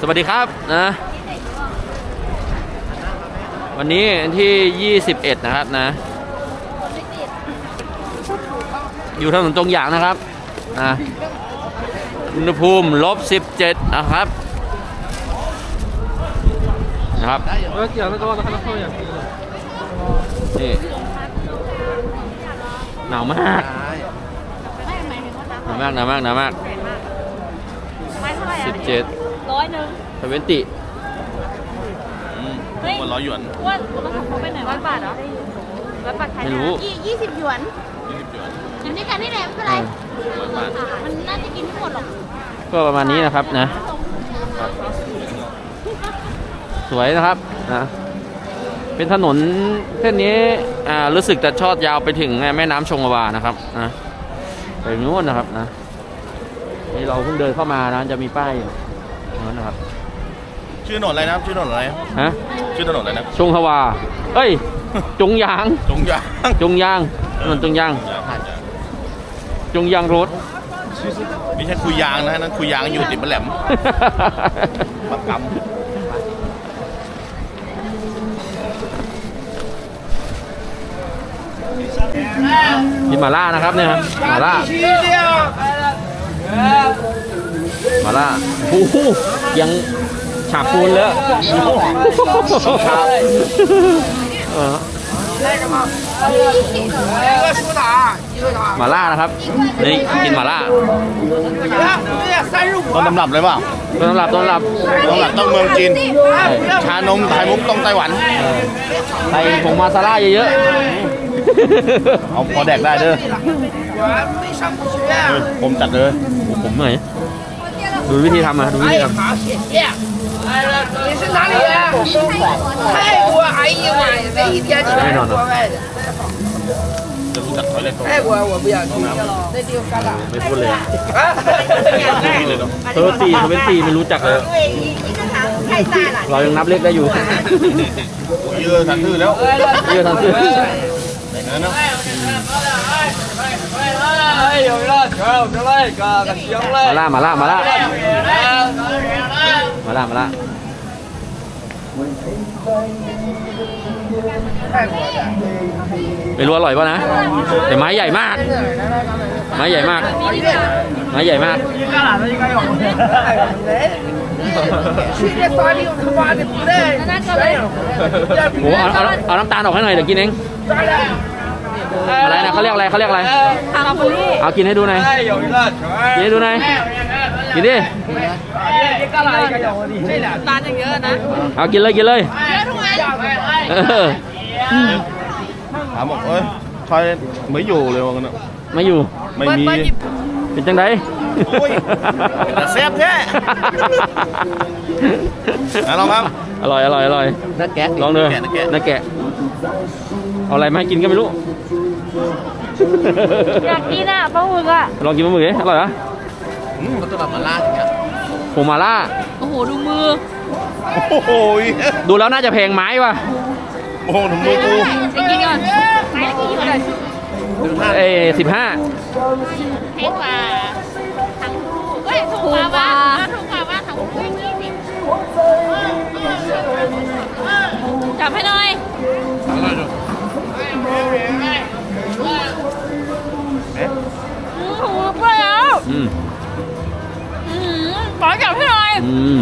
สวัสดีครับนะ วันนี้ที่ 21 นะครับนะ อยู่ถนนตรงอย่างนะครับนะอุณหภูมิลบ 17 นะครับนะครับนี่หนาวมากหนาวมากหนาวมากหนาวมาก 17 อยหนึ่งทเวนติเฮ้ยวันร้อยหยวนว่าเราเขาไปไหนร้อยบาทเหรอร้อยบาทไทยไม่รู้ ยี่ยี่สิบหยวนยี่สิบหยวนกินด้วยกันนี่แหละไม่เป็นไร ร้อยบาทมันน่าจะกินไม่หมดหรอกก็ประมาณนี้นะครับนะ สวยนะครับนะเป็นถนนเส้นนี้อ่ารู้สึกจะชอดยาวไปถึงแม่น้ำชงวานะครับนะไปนู้นนะครับนะนี่เราเพิ่งเดินเข้ามานะจะมีป้ายอยู่ตรง นั้นนะครับ ชื่อถนนอะไรนะครับชื่อถนนอะไรฮะ ชื่อถนนอะไรนะชงฮวา เอ้ย จงยาง จงยางจงยางถนนจงยาง จงยางรถ ไม่ใช่คุยยางนะนั่นคุยยางอยู่ติดมะแหลมปากกกินหมาล่านะครับเนี่ยครับหมาล่าห มาล่าโอ้โหยังฉาบปูนเลยอะเออหมาล่านะครับ นี่กินหมาล่าำต้นตำรับเลยเปล่าต้นตำรับต้นตำรับต้นตำรับต้องเมืองจีน ชานมไข่มุกต้องไต้หวันใส่ผงมาซาล่าเยอะเอาพอแดกได้เด้อเออผมจัดเลยๆผมเหนื่อย ดูวิธีทำอ่ะดูวิธีทำ 你是哪里人？泰国，哎呀妈呀，这一天全是国外的。 จะรู้จักถอยเลยตรง 泰国我不想去，那地方干啥？ ไม่พูดเลยอะ นี้เลยเนาะ เทอร์ตีเทอร์เวนตีไม่รู้จักเลย เรายังนับเลขได้อยู่ เยอะทันทื่อแล้ว เยอะทั้งสิ้น แต่นั้นเนาะ มาละมาละมาละมาละมาละไม่รู้อร่อยป่ะนะ แต่ไม้ใหญ่มาก ไม้ใหญ่มาก ไม้ใหญ่มากโอ้เอเอาน้ำตาลออกให้หน่อยเดี๋ยวกินเอง อะไรนะเขาเรียกอะไรเขาเรียกอะไรทางบุรีเอากินให้ดูหน่อยกินให้ดูหน่อยกินดิตาลอย่างเยอะนะเอากินเลยกินเลยเยอะทุกวันเออถามบอกเอ้ยถอยไม่อยู่เลยว่างั้นเนอะไม่อยู่ไม่มีเป็นจังไดโอ้ยแต่แซ่บแท้อะลองครับ อร่อยอร่อยอร่อยนักแกะลองดูนักแกะนักแกะนักแกะเอาอะไรมาให้กินก็ไม่รู้ อยากกินอะปลาหมึกอะลองกินปลาหมึกดิอร่อยเหรออืมก็ต้องแบบมาล่าอย่างเงี้ยผงมาล่า โอ้โห ดูมือ โอ้โหยดูแล้วน่าจะแพงไม้ว่ะ โอ้โหถุงมือกูไปกินก่อนไปกินก่อนเอ้สิบห้าเทกว่าทั้งคู่เอ้ยถูกกว่าบ้านถูกกว่าบ้านทั้งคู่ยี่สิบจับให้หน่อย ม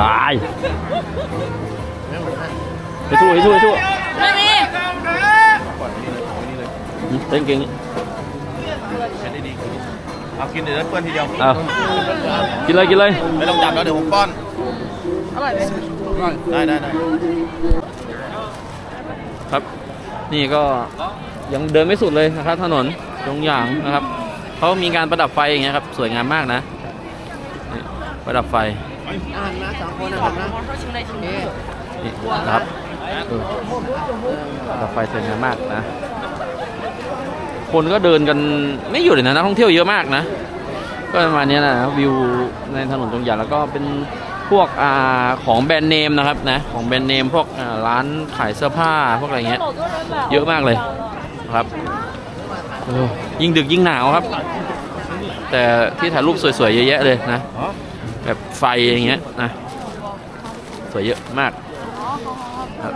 ตายไปสู้ไปสู้ไปสู้ไม่มีอืมเต้นเก่งใช้ได้ดีเอากินเดี๋ยวเพื่อนทีเดียวเอากินเลยกินเลยไม่ต้องจับแล้วเดี๋ยวผมป้อนอร่อยไหมได้ได้ได้ครับนี่ก็ยังเดินไม่สุดเลยนะครับ ถนนตรงอย่างนะครับเขามีการประดับไฟอย่างเงี้ยครับ สวยงามมากนะนี่ประดับไฟ อาหารนะสองคนอาหารนะนี่นะครับเออประดับไฟสวยงามมากนะ คนก็เดินกันไม่หยุดเลยนะนักท่องเที่ยวเยอะมากนะ ก็ประมาณเนี้ยนะวิวในถนนตรงอย่างแล้วก็เป็นพวกอ่าของแบรนด์เนมนะครับนะของแบรนด์เนมพวกอ่าร้านขายเสื้อผ้าพวกอะไรเงี้ยเยอะมากเลยครับโอ้ยิ่งดึกยิ่งหนาวครับ แต่ที่ถ่ายรูปสวยๆเยอะแยะเลยนะ แบบไฟอย่างเงี้ยนะสวยเยอะมากครับ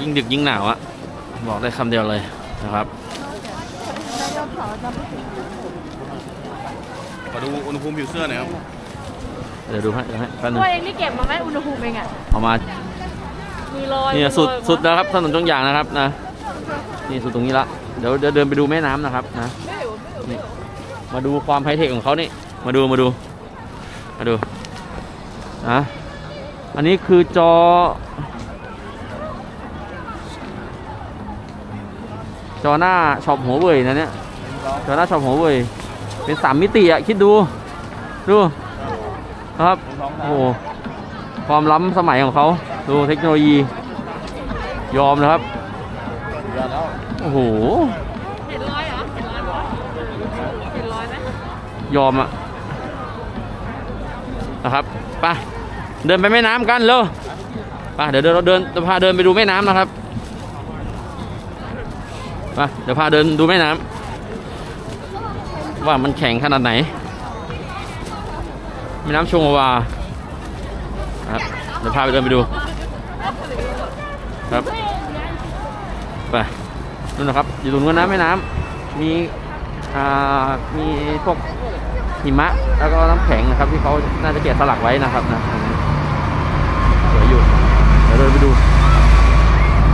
ยิ่งดึกยิ่งหนาวอะบอกได้คำเดียวเลยนะครับ อดูอุณหภูมิผิวเสื้อหน่อยครับเดี๋ยวดูให้เดี๋ยวให้แป๊บนึงตัวเองที่เก็บมาไหมอุณหภูมิเองอะเอามามีรอยเนี่ยสุดมีรอยสุดแล้วครับถนนจงอย่างนะครับนะ นี่สุดตรงนี้ละเดี๋ยวเดี๋ยวเดินไปดูแม่น้ำนะครับนะนี่มาดูความไฮเทคของเขานี่มาดูมาดูมาดูนะอันนี้คือจอ จอหน้าช็อปหัวเว่ยนะเนี่ยจอหน้าช็อปหัวเว่ย เป็นสามมิติอะคิดดู ดูนะครับโอ้โหความล้ำสมัยของเขาดูเทคโนโลยี ยอมนะครับโอ้โหเห็นรอยเหรอเห็นรอยเห็นรอยไหมยอมอะนะครับไปเดินไปแม่น้ำกันเร็วไปเดี๋ยวเดินเราเดินจะพาเดินไปดูแม่น้ำนะครับไปเดี๋ยวพาเดินดูแม่น้ำ ว่ามันแข็งขนาดไหนแม่น้ำชงวาครับเดี๋ยวพาไปเดินไปดู ครับ ไปนู่นนะครับ อยู่ตรงนู้นนะแม่น้ำมีอ่ามีพวกหิมะ แล้วก็น้ำแข็งนะครับ ที่เขาน่าจะเก็บสลักไว้นะครับนะสวยอยู่เดี๋ยวเดินไปดู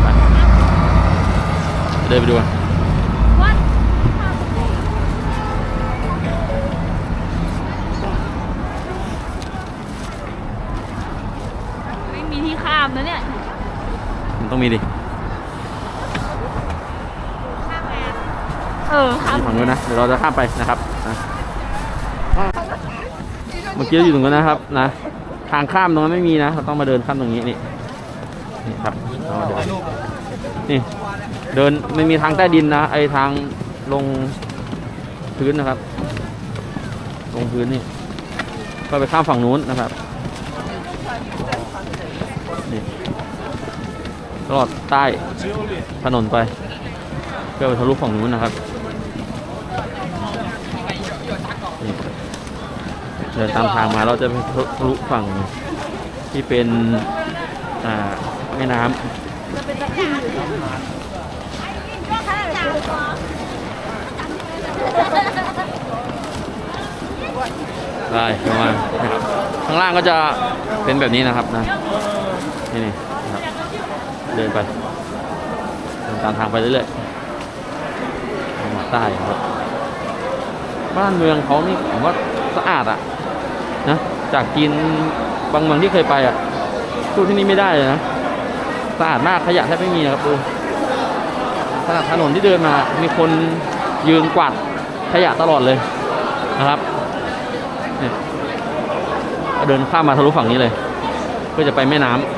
ไปเดินไปดูกันามนะเนี่ยมันต้องมีดิเออข้ามมีฝั่งนู้นนะ เดี๋ยวเราจะข้ามไปนะครับนะเมื่อกี้เราอยู่ตรงนู้นนะครับนะ ทางข้ามตรงนั้นไม่มีนะ เราต้องมาเดินข้ามตรงนี้นี่ นี่ครับเรามาเดินนี่ เดินไม่มีทางใต้ดินนะ ไอทางลงพื้นนะครับ ลงพื้นนี่ ก็ไปข้ามฝั่งนู้นนะครับ นี่ตลอดใต้ถนนไป เพื่อไปทะลุฝั่งนู้นนะครับนี่เดินตามทางมาเราจะไปทะลุฝั่งที่เป็นแม่น้ำได้ประมาณนะครับข้างล่างก็จะเป็นแบบนี้นะครับนะ นี่นี่นะครับเดินไปเดินตามทางไปเรื่อยๆจังใต้ครับบ้านเมืองเขานี่ผมว่าสะอาดอะนะจากจีนบางเมืองที่เคยไปอะสู้ที่นี่ไม่ได้เลยนะสะอาดมากขยะแทบไม่มีนะครับดูขนาดถนนที่เดินมามีคนยืนกวาดขยะตลอดเลยนะครับเดินข้ามมาทะลุฝั่งนี้เลย เพื่อจะไปแม่น้ำ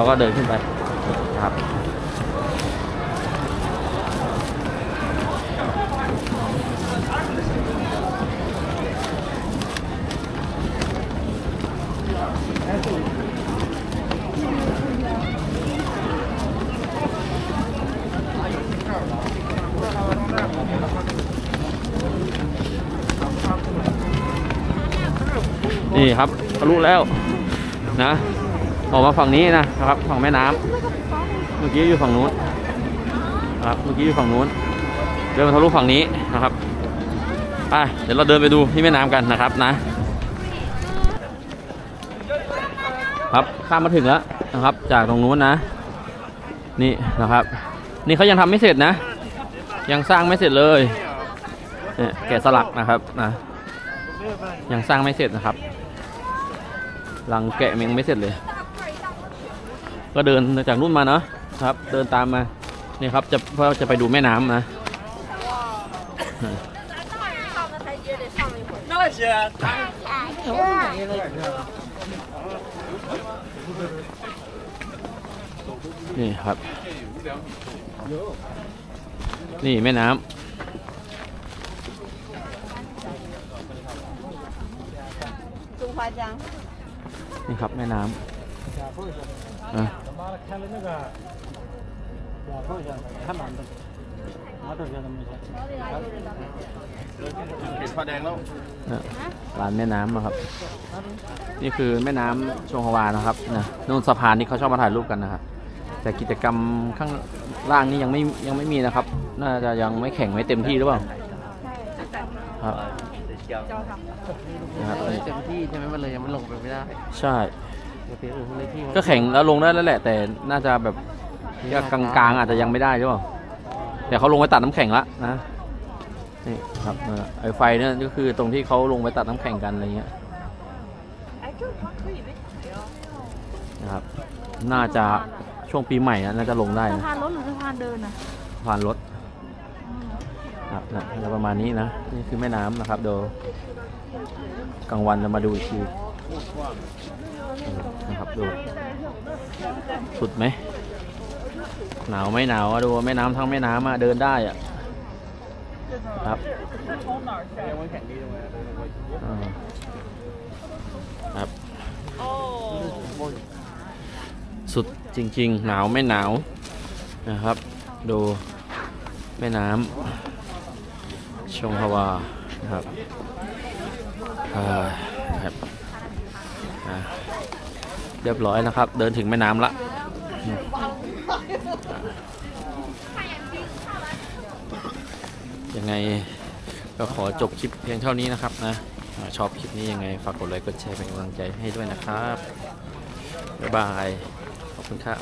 เราก็เดินขึ้นไปครับนี่ครับทะลุแล้วนะ ออกมาฝั่งนี้นะครับฝั่งแม่น้ำเมื่อกี้อยู่ฝั่งนู้นนะครับเมื่อกี้อยู่ฝั่งนู้นเดินมาทะลุฝั่งนี้นะครับไปเดี๋ยวเราเดินไปดูที่แม่น้ำกันนะครับนะครับข้ามมาถึงแล้วนะครับ จากตรงนู้นนะ นี่นะครับ นี่เขายังทำไม่เสร็จนะ ยังสร้างไม่เสร็จเลยเนี่ยแกะสลักนะครับนะยังสร้างไม่เสร็จนะครับ หลังแกะมังไม่เสร็จเลย ก็เดินจากนู่นมาเนาะครับ เดินตามมาเนี่ยครับจะเพราะจะไปดูแม่น้ำนะนี่ครับ นี่แม่น้ำนี่ครับแม่น้ำ อะเห็นพอแดงแล้วเนี่ยร้านแม่น้ำนะครับ นี่คือแม่น้ำชงฮวานะครับนะนู่นสะพานที่เขาชอบมาถ่ายรูปกันนะครับแต่กิจกรรมข้างล่างนี่ยังไม่ยังไม่มีนะครับ น่าจะยังไม่แข่งไม่เต็มที่หรือเปล่าครับนะครับเต็มที่ใช่ไหมมันเลยยังไม่ลงไปไม่ได้ ใช่ป กติอื่นเลยที่ก็แข่งแล้วลงได้แล้วแหละ แต่น่าจะแบบกลางกลางๆอาจจะยังไม่ได้หรือเปล่าแต่เขาลงไปตัดน้ำแข็งละนะนี่ครับเออไอไฟเนี่ยก็คือตรงที่เขาลงไปตัดน้ำแข็งกันอะไรเงี้ยนะครับ น่าจะช่วงปีใหม่นะน่าจะลงได้สะนะพานรถหรือสะพานเดินอะผ่านรถครับนะจะประมาณนี้นะนี่คือแม่น้ำนะครับเดี๋ยวกลางวันเรามาดูอีกที นะครับดู สุดไหม หนาวไหมหนาวอะดูแม่น้ำทั้งแม่น้ำอะเดินได้อะครับครับ สุดจริง ๆ หนาวไม่หนาวนะครับ ดูแม่น้ำชงฮวานะครับครับ เรียบร้อยนะครับ เดินถึงแม่น้ำละยังไงก็ขอจบคลิปเพียงเท่านี้นะครับนะชอบคลิปนี้ยังไงฝากกดไลค์กดแชร์เป็นกำลังใจให้ด้วยนะครับ บ๊ายบาย ขอบคุณครับ